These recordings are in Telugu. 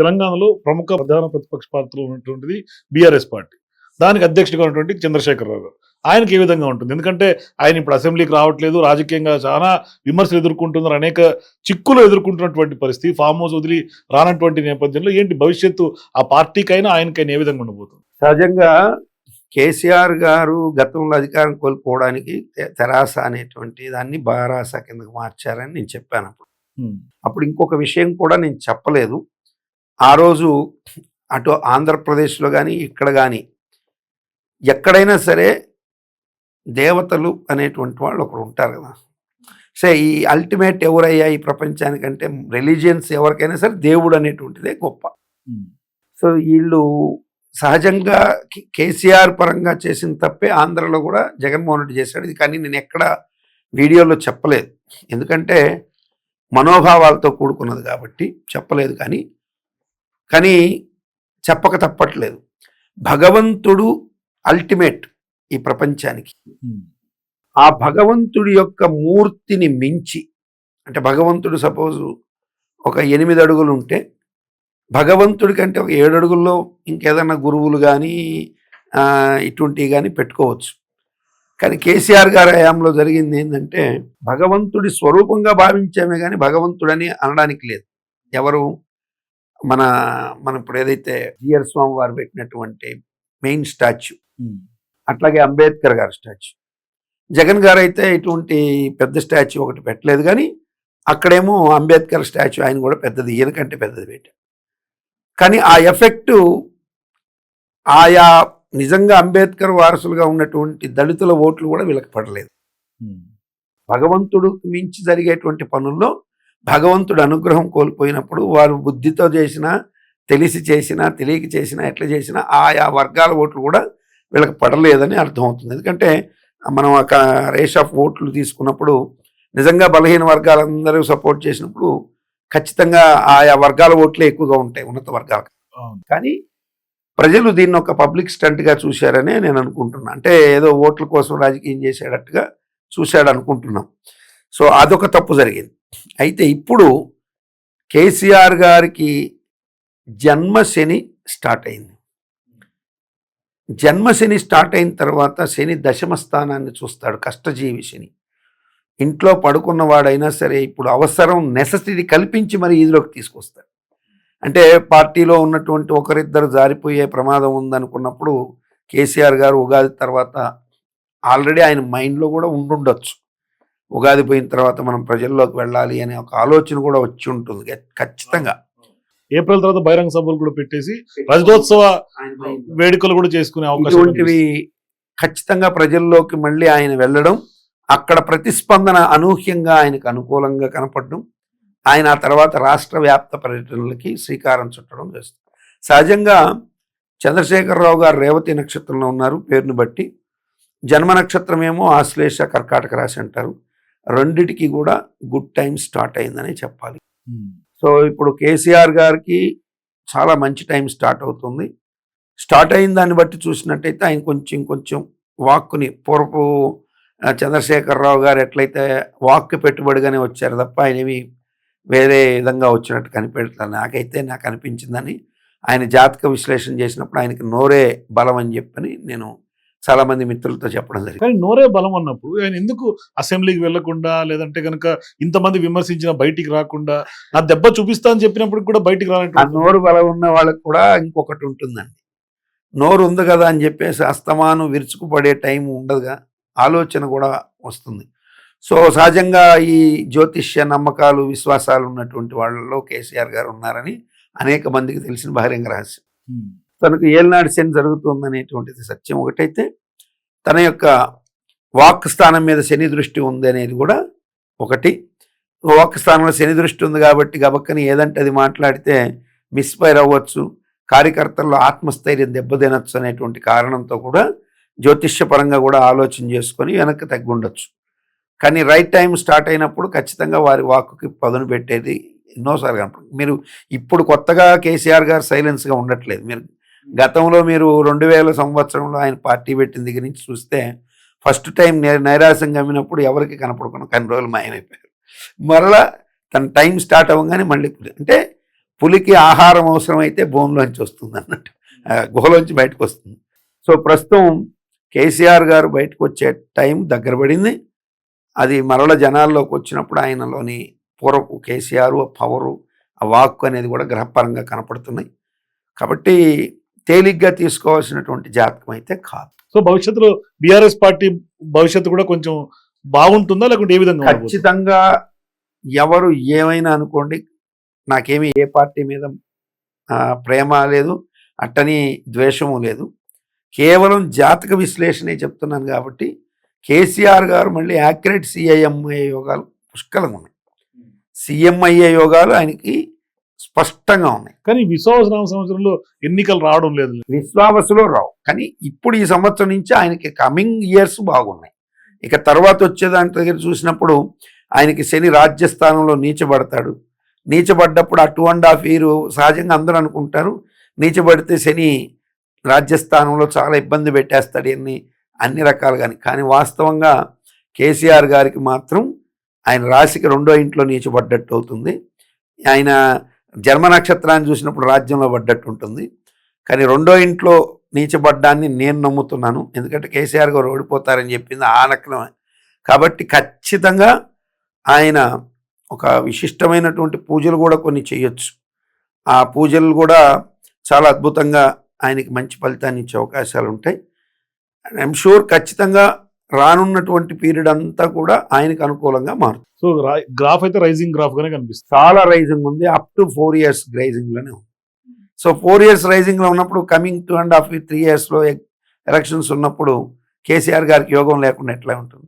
తెలంగాణలో ప్రముఖ ప్రధాన ప్రతిపక్ష పాత్రలో ఉన్నటువంటిది బీఆర్ఎస్ పార్టీ. దానికి అధ్యక్షుడిగా ఉన్నటువంటి చంద్రశేఖరరావు గారు. ఆయనకి ఏ విధంగా ఉంటుంది? ఎందుకంటే ఆయన ఇప్పుడు అసెంబ్లీకి రావట్లేదు. రాజకీయంగా చాలా విమర్శలు ఎదుర్కొంటున్నారు. అనేక చిక్కులు ఎదుర్కొంటున్నటువంటి పరిస్థితి. ఫామ్ హౌస్ వదిలి రానటువంటి నేపథ్యంలో ఏంటి భవిష్యత్తు? ఆ పార్టీకైనా ఆయనకైనా ఏ విధంగా ఉండబోతుంది? సహజంగా కేసీఆర్ గారు గతంలో అధికారం కోల్పోవడానికి తెరాస అనేటువంటి దాన్ని బారాస కిందకు మార్చారని నేను చెప్పాను అప్పుడు. అప్పుడు ఇంకొక విషయం కూడా నేను చెప్పలేదు. ఆ రోజు అటు ఆంధ్రప్రదేశ్లో కానీ ఇక్కడ కానీ ఎక్కడైనా సరే దేవతలు అనేటువంటి వాళ్ళు ఒకరు ఉంటారు కదా. సరే ఈ అల్టిమేట్ ఎవరయ్యా ఈ ప్రపంచానికంటే రిలీజియన్స్ ఎవరికైనా సరే దేవుడు అనేటువంటిదే గొప్ప. సో వీళ్ళు సహజంగా కేసీఆర్ పరంగా చేసిన తప్పే ఆంధ్రలో కూడా జగన్మోహన్ రెడ్డి చేశాడు. ఇది కానీ నేను ఎక్కడ వీడియోలో చెప్పలేదు. ఎందుకంటే మనోభావాలతో కూడుకున్నది కాబట్టి చెప్పలేదు కానీ కానీ చెప్పక తప్పట్లేదు. భగవంతుడు అల్టిమేట్ ఈ ప్రపంచానికి. ఆ భగవంతుడి యొక్క మూర్తిని మించి అంటే భగవంతుడు సపోజు ఒక ఎనిమిది అడుగులు ఉంటే భగవంతుడి కంటే ఒక ఏడు అడుగుల్లో ఇంకేదన్నా గురువులు కానీ ఇటువంటివి కానీ పెట్టుకోవచ్చు. కానీ కేసీఆర్ గారి హయాంలో జరిగింది ఏంటంటే భగవంతుడి స్వరూపంగా భావించామే కానీ భగవంతుడని అనడానికి లేదు. ఎవరు మన మన ఇప్పుడు ఏదైతే జిఆర్ స్వామి వారు పెట్టినటువంటి మెయిన్ స్టాచ్యూ అట్లాగే అంబేద్కర్ గారి స్టాచ్యూ. జగన్ గారు అయితే ఇటువంటి పెద్ద స్టాచ్యూ ఒకటి పెట్టలేదు కానీ అక్కడేమో అంబేద్కర్ స్టాచ్యూ ఆయన కూడా పెద్దది ఈయనకంటే పెద్దది పెట్టారు. కానీ ఆ ఎఫెక్టు ఆయా నిజంగా అంబేద్కర్ వారసులుగా ఉన్నటువంటి దళితుల ఓట్లు కూడా వీళ్ళకి పడలేదు. భగవంతుడు మించి జరిగేటువంటి పనుల్లో భగవంతుడు అనుగ్రహం కోల్పోయినప్పుడు వారు బుద్ధితో చేసినా తెలిసి చేసినా తెలియక చేసినా ఎట్లా చేసినా ఆయా వర్గాల ఓట్లు కూడా వీళ్ళకి పడలేదని అర్థమవుతుంది ఎందుకంటే మనం ఒక రేష్ ఆఫ్ ఓట్లు తీసుకున్నప్పుడు నిజంగా బలహీన వర్గాలందరూ సపోర్ట్ చేసినప్పుడు ఖచ్చితంగా ఆయా వర్గాల ఓట్లే ఎక్కువగా ఉంటాయి ఉన్నత వర్గాల కానీ ప్రజలు దీన్ని ఒక పబ్లిక్ స్టంట్గా చూశారనే నేను అనుకుంటున్నా. అంటే ఏదో ఓట్ల కోసం రాజకీయం చేసేటట్టుగా చూశాడు అనుకుంటున్నాం సో అదొక తప్పు జరిగింది. అయితే ఇప్పుడు కేసీఆర్ గారికి జన్మ శని స్టార్ట్ అయింది. జన్మశని స్టార్ట్ అయిన తర్వాత శని దశమ స్థానాన్ని చూస్తాడు కష్టజీవి శని. ఇంట్లో పడుకున్నవాడైనా సరే ఇప్పుడు అవసరం నెససిటీ కల్పించి మరి ఈదిలోకి తీసుకొస్తాడు. అంటే పార్టీలో ఉన్నటువంటి ఒకరిద్దరు జారిపోయే ప్రమాదం ఉందనుకున్నప్పుడు కేసీఆర్ గారు ఉగాది తర్వాత ఆల్రెడీ ఆయన మైండ్లో కూడా ఉండుండొచ్చు. ఉగాది పోయిన తర్వాత మనం ప్రజల్లోకి వెళ్ళాలి అనే ఒక ఆలోచన కూడా వచ్చి ఉంటుంది. ఖచ్చితంగా. ఏప్రిల్ తర్వాత బహిరంగ సభలు కూడా పెట్టేసి రజతోత్సవ వేడుకలు కూడా చేసుకునే అవకాశం ఖచ్చితంగా ప్రజల్లోకి మళ్ళీ ఆయన వెళ్ళడం అక్కడ ప్రతిస్పందన అనూహ్యంగా ఆయనకు అనుకూలంగా కనపడడం ఆయన ఆ తర్వాత రాష్ట్ర వ్యాప్త పర్యటనలకి శ్రీకారం చుట్టడం చేస్తారు. సహజంగా చంద్రశేఖరరావు గారు రేవతి నక్షత్రంలో ఉన్నారు పేరుని బట్టి. జన్మ నక్షత్రం ఏమో ఆశ్లేష కర్కాటక రాశి అంటారు. రెండిటికి కూడా గుడ్ టైం స్టార్ట్ అయిందని చెప్పాలి. సో ఇప్పుడు కేసీఆర్ గారికి చాలా మంచి టైం స్టార్ట్ అవుతుంది. స్టార్ట్ అయిన దాన్ని బట్టి చూసినట్టయితే ఆయన కొంచెం కొంచెం వాక్కుని పూర్వపు చంద్రశేఖరరావు గారు ఎట్లయితే వాక్కు పెట్టుబడిగానే వచ్చారు తప్ప ఆయన ఏమి వేరే విధంగా వచ్చినట్టు కనిపెడతాను నాకైతే నాకు అనిపించిందని ఆయన జాతక విశ్లేషణ చేసినప్పుడు ఆయనకి నోరే బలం అని చెప్పని నేను చాలామంది మిత్రులతో చెప్పడం జరిగింది. కానీ నోరే బలం అన్నప్పుడు ఆయన ఎందుకు అసెంబ్లీకి వెళ్ళకుండా లేదంటే కనుక ఇంతమంది విమర్శించిన బయటికి రాకుండా నా దెబ్బ చూపిస్తా అని చెప్పినప్పుడు కూడా బయటికి ఆ రానట్టు నోరు బలం ఉన్న వాళ్ళకి కూడా ఇంకొకటి ఉంటుందండి. నోరు ఉంది కదా అని చెప్పేసి అస్తమానం విరుచుకుపడే టైం ఉండదుగా ఆలోచన కూడా వస్తుంది. సో సహజంగా ఈ జ్యోతిష్య నమ్మకాలు విశ్వాసాలు ఉన్నటువంటి వాళ్ళలో కేసీఆర్ గారు ఉన్నారని అనేక మందికి తెలిసిన బహిరంగ రహస్యం. తనకు ఏలినాడు శని జరుగుతుందనేటువంటిది సత్యం ఒకటైతే తన యొక్క వాక్ స్థానం మీద శని దృష్టి ఉంది అనేది కూడా ఒకటి. వాక్ స్థానంలో శని దృష్టి ఉంది కాబట్టి గబక్కని ఏదంటే అది మాట్లాడితే మిస్ఫైర్ అవ్వచ్చు కార్యకర్తల్లో ఆత్మస్థైర్యం దెబ్బతినొచ్చు అనేటువంటి కారణంతో కూడా జ్యోతిష్యపరంగా కూడా ఆలోచన చేసుకొని వెనక్కి తగ్గుండొచ్చు కానీ రైట్ టైం స్టార్ట్ అయినప్పుడు ఖచ్చితంగా వారి వాక్కి పదును పెట్టేది ఎన్నోసార్లు కనపడు మీరు ఇప్పుడు కొత్తగా కేసీఆర్ గారు సైలెన్స్గా ఉండట్లేదు. మీరు గతంలో మీరు రెండు వేల సంవత్సరంలో ఆయన పార్టీ పెట్టిన దగ్గర నుంచి చూస్తే ఫస్ట్ టైం నై- నైరాశ్యం గమ్మినప్పుడు ఎవరికి కనపడకుండా కొన్ని రోజులు మాయమైపోయారు. మరలా తన టైం స్టార్ట్ అవ్వగానే మళ్ళీ అంటే పులికి ఆహారం అవసరమైతే భూమిలోంచి వస్తుంది అన్నట్టు గుహలోంచి బయటకు వస్తుంది. సో ప్రస్తుతం కేసీఆర్ గారు బయటకు వచ్చే టైం దగ్గర పడింది. అది మరల జనాల్లోకి వచ్చినప్పుడు ఆయనలోని పూర్వపు కేసీఆర్ ఆ పవరు ఆ వాక్కు అనేది కూడా గ్రహపరంగా కనపడుతున్నాయి. కాబట్టి తేలిగ్గా తీసుకోవాల్సినటువంటి జాతకం అయితే కాదు. సో భవిష్యత్తులో బీఆర్ఎస్ పార్టీ భవిష్యత్తు కూడా కొంచెం బాగుంటుందా? లేకుంటే ఏ విధంగా? ఖచ్చితంగా ఎవరు ఏమైనా అనుకోండి నాకేమి ఏ పార్టీ మీద ప్రేమ లేదు అట్టని ద్వేషము లేదు. కేవలం జాతక విశ్లేషణే చెప్తున్నాను కాబట్టి కేసీఆర్ గారు మళ్ళీ యాక్యురేట్ సిఐఎంఐ యోగాలు పుష్కలంగా ఉన్నాయి. సిఎంఐఏ యోగాలు ఆయనకి స్పష్టంగా ఉన్నాయి. కానీ విశ్వాసనామ సంవత్సరంలో ఎన్నికలు రావడం లేదు. విశ్వావసులో రావు. కానీ ఇప్పుడు ఈ సంవత్సరం నుంచి ఆయనకి కమింగ్ ఇయర్స్ బాగున్నాయి. ఇక తర్వాత వచ్చే దాని దగ్గర చూసినప్పుడు ఆయనకి శని రాజ్యస్థానంలో నీచబడతాడు. నీచబడ్డప్పుడు ఆ టూ అండ్ హాఫ్ ఇయర్ సహజంగా అందరూ అనుకుంటారు. నీచబడితే శని రాజ్యస్థానంలో చాలా ఇబ్బంది పెట్టేస్తాడు అన్ని అన్ని రకాలుగాని కానీ వాస్తవంగా కేసీఆర్ గారికి మాత్రం ఆయన రాశికి రెండో ఇంట్లో నీచబడ్డట్టు అవుతుంది. ఆయన జన్మ నక్షత్రాన్ని చూసినప్పుడు రాజ్యంలో పడ్డట్టు ఉంటుంది. కానీ రెండో ఇంట్లో నీచబడ్డాన్ని నేను నమ్ముతున్నాను. ఎందుకంటే కేసీఆర్ గారు ఓడిపోతారని చెప్పింది ఆ కాబట్టి ఖచ్చితంగా ఆయన ఒక విశిష్టమైనటువంటి పూజలు కూడా కొన్ని చేయొచ్చు. ఆ పూజలు కూడా చాలా అద్భుతంగా ఆయనకి మంచి ఫలితాన్ని ఇచ్చే అవకాశాలు ఉంటాయి. ఐఎమ్ షూర్ ఖచ్చితంగా రానున్నటువంటి పీరియడ్ అంతా కూడా ఆయనకు అనుకూలంగా మారుతుంది. సో గ్రాఫ్ అయితే రైజింగ్ గ్రాఫ్ గానే కనిపిస్తుంది. చాలా రైజింగ్ ఉంది. అప్ టు ఫోర్ ఇయర్స్ రైజింగ్లోనే ఉంది. సో ఫోర్ ఇయర్స్ రైజింగ్లో ఉన్నప్పుడు coming two and half three ఇయర్స్లో ఎలక్షన్స్ ఉన్నప్పుడు కేసీఆర్ గారికి యోగం లేకుండా ఎట్లా ఉంటుంది?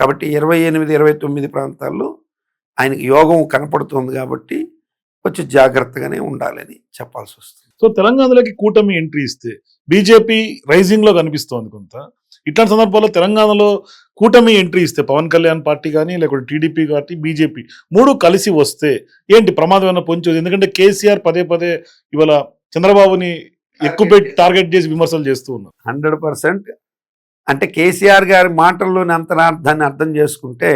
కాబట్టి ఇరవై ఎనిమిది ఇరవై తొమ్మిది ప్రాంతాల్లో ఆయనకి యోగం కనపడుతుంది కాబట్టి కొంచెం జాగ్రత్తగానే ఉండాలని చెప్పాల్సి వస్తుంది. సో తెలంగాణలోకి కూటమి ఎంట్రీ ఇస్తే బీజేపీ రైజింగ్లో కనిపిస్తోంది కొంత. ఇట్లాంటి సందర్భాల్లో తెలంగాణలో కూటమి ఎంట్రీ ఇస్తే పవన్ కళ్యాణ్ పార్టీ కానీ లేకుంటే టీడీపీ పార్టీ బీజేపీ మూడు కలిసి వస్తే ఏంటి ప్రమాదం ఏమైనా పొంచు ఎందుకంటే కేసీఆర్ పదే పదే ఇవాళ చంద్రబాబుని ఎక్కువ పెట్టి టార్గెట్ చేసి విమర్శలు చేస్తూ ఉన్నారు. Hundred percent. అంటే కేసీఆర్ గారి మాటల్లోని అంతరార్థాన్ని అర్థం చేసుకుంటే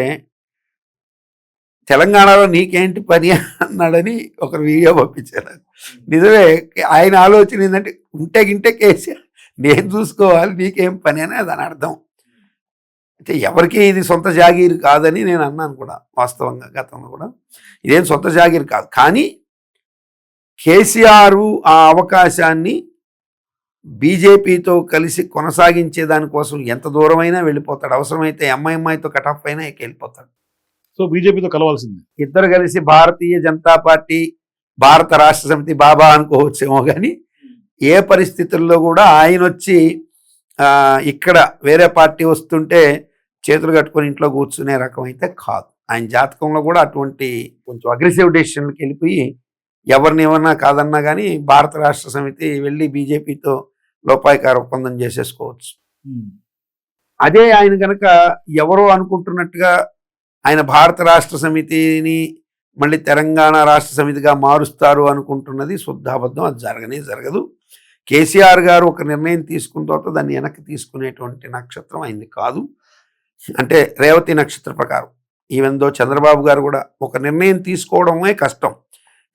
తెలంగాణలో నీకేంటి పని అన్నాడని ఒక వీడియో పంపించారు. నిజమే ఆయన ఆలోచన ఏంటంటే ఉంటే గింటే కేసీఆర్ నేను చూసుకోవాలి నీకేం పని అని దాని అర్థం. అయితే ఎవరికి ఇది సొంత జాగీర్ కాదని నేను అన్నాను కూడా వాస్తవంగా గతంలో కూడా. ఇదేం సొంత జాగీర్ కాదు. కానీ కేసీఆర్ ఆ అవకాశాన్ని బీజేపీతో కలిసి కొనసాగించే దానికోసం ఎంత దూరమైనా వెళ్ళిపోతాడు. అవసరమైతే ఎంఐఎంఐతో కటాఫ్ అయినా ఇక వెళ్ళిపోతాడు. సో బీజేపీతో కలవాల్సింది. ఇద్దరు కలిసి భారతీయ జనతా పార్టీ భారత రాష్ట్ర సమితి బాబా అనుకోవచ్చేమో కానీ ఏ పరిస్థితుల్లో కూడా ఆయన వచ్చి ఇక్కడ వేరే పార్టీ వస్తుంటే చేతులు కట్టుకొని ఇంట్లో కూర్చునే రకం అయితే కాదు. ఆయన జాతకంలో కూడా అటువంటి కొంచెం అగ్రెసివ్ డెసిషన్కి వెళ్ళిపోయి ఎవరిని ఏమన్నా కాదన్నా కానీ భారత రాష్ట్ర సమితి వెళ్ళి బీజేపీతో లోపాయికార ఒప్పందం చేసేసుకోవచ్చు. అదే ఆయన కనుక ఎవరో అనుకుంటున్నట్టుగా ఆయన భారత రాష్ట్ర సమితిని మళ్ళీ తెలంగాణ రాష్ట్ర సమితిగా మారుస్తారు అనుకుంటున్నది శుద్ధాబద్ధం అది జరగనే జరగదు. కేసీఆర్ గారు ఒక నిర్ణయం తీసుకున్న తర్వాత దాన్ని వెనక్కి తీసుకునేటువంటి నక్షత్రం అయింది కాదు. అంటే రేవతి నక్షత్ర ప్రకారం. ఈవెన్ దో చంద్రబాబు గారు కూడా ఒక నిర్ణయం తీసుకోవడమే కష్టం.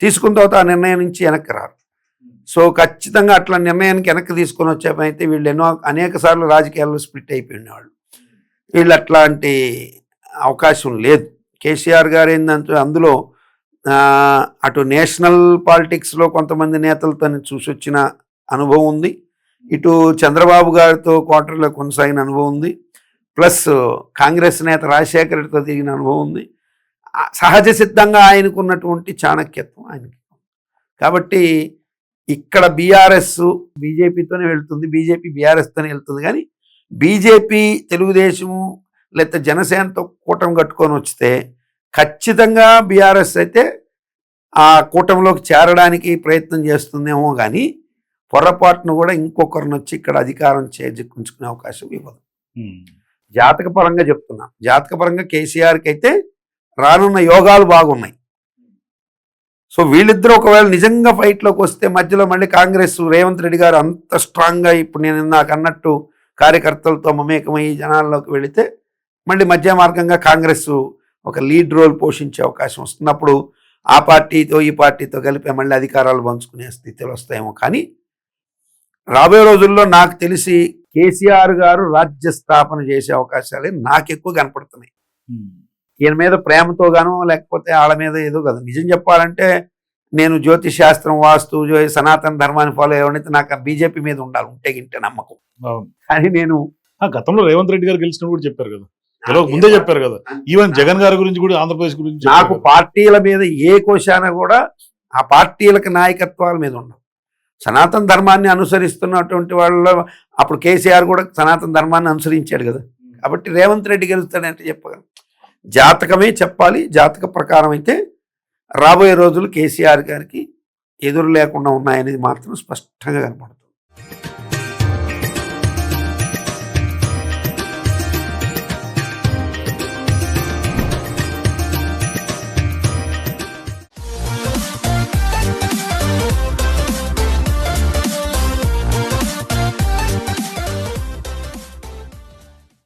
తీసుకున్న తర్వాత ఆ నిర్ణయం నుంచి వెనక్కి రారు. సో ఖచ్చితంగా అట్లా నిర్ణయానికి వెనక్కి తీసుకొని వచ్చే అయితే వీళ్ళు ఎన్నో అనేక సార్లు రాజకీయాల్లో స్ప్లిట్ అయిపోయిన వాళ్ళు వీళ్ళు అట్లాంటి అవకాశం లేదు. కేసీఆర్ గారు ఏంటంటే అందులో అటు నేషనల్ పాలిటిక్స్లో కొంతమంది నేతలతో చూసి వచ్చిన అనుభవం ఉంది. ఇటు చంద్రబాబు గారితో క్వార్టర్లో కొనసాగిన అనుభవం ఉంది. ప్లస్ కాంగ్రెస్ నేత రాజశేఖర రెడ్డితో దిగిన అనుభవం ఉంది. సహజ సిద్ధంగా ఆయనకున్నటువంటి చాణక్యత్వం ఆయనకి. కాబట్టి ఇక్కడ బీఆర్ఎస్ బీజేపీతోనే వెళ్తుంది. బీజేపీ బీఆర్ఎస్తోనే వెళ్తుంది. కానీ బీజేపీ తెలుగుదేశము లేకపోతే జనసేనతో కూటమి కట్టుకొని వస్తే ఖచ్చితంగా బీఆర్ఎస్ అయితే ఆ కూటమిలోకి చేరడానికి ప్రయత్నం చేస్తుందేమో కానీ పొరపాటును కూడా ఇంకొకరిని వచ్చి ఇక్కడ అధికారం చేజిక్కుంచుకునే అవకాశం ఇవ్వదు. ఉమ్. జాతక పరంగా చెప్తున్నా. జాతక పరంగా కేసీఆర్కి అయితే రానున్న యోగాలు బాగున్నాయి. సో వీళ్ళిద్దరూ ఒకవేళ నిజంగా ఫైట్లోకి వస్తే మధ్యలో మళ్ళీ కాంగ్రెస్ రేవంత్ రెడ్డి గారు అంత స్ట్రాంగ్గా ఇప్పుడు నేను నాకు అన్నట్టు కార్యకర్తలతో మమేకమై జనాల్లోకి వెళితే మళ్ళీ మధ్య మార్గంగా కాంగ్రెస్ ఒక లీడ్ రోల్ పోషించే అవకాశం వస్తుంది అప్పుడు ఆ పార్టీతో ఈ పార్టీతో కలిపి మళ్ళీ అధికారాలు పంచుకునే స్థితిలో వస్తాయేమో. కానీ రాబోయే రోజుల్లో నాకు తెలిసి కేసీఆర్ గారు రాజ్య స్థాపన చేసే అవకాశాలే నాకు ఎక్కువ కనపడుతున్నాయి. ఈయన మీద ప్రేమతో గాను లేకపోతే వాళ్ళ మీద ఏదో కదా. నిజం చెప్పాలంటే నేను జ్యోతిష్ శాస్త్రం వాస్తు సనాతన ధర్మాన్ని ఫాలో అయ్యవనైతే నాకు బీజేపీ మీద ఉండాలి ఉంటే గింటే నమ్మకం. కానీ నేను ఆ, గతంలో రేవంత్ రెడ్డి గారు గెలిచినప్పుడు చెప్పారు కదా. గెలవక ముందే చెప్పారు కదా. ఈవెన్ జగన్ గారి గురించి కూడా ఆంధ్రప్రదేశ్ గురించి నాకు. పార్టీల మీద ఏ కోశాన కూడా ఆ పార్టీలకు నాయకత్వాల మీద ఉండవు. సనాతన ధర్మాన్ని అనుసరిస్తున్నటువంటి వాళ్ళలో అప్పుడు కేసీఆర్ కూడా సనాతన ధర్మాన్ని అనుసరించాడు కదా. కాబట్టి రేవంత్ రెడ్డి గెలుస్తాడంటే చెప్పగలం జాతకమే చెప్పాలి జాతక ప్రకారం అయితే రాబోయే రోజులు కేసీఆర్ గారికి ఎదురు లేకుండా ఉన్నాయనేది మాత్రం స్పష్టంగా కనపడుతుంది.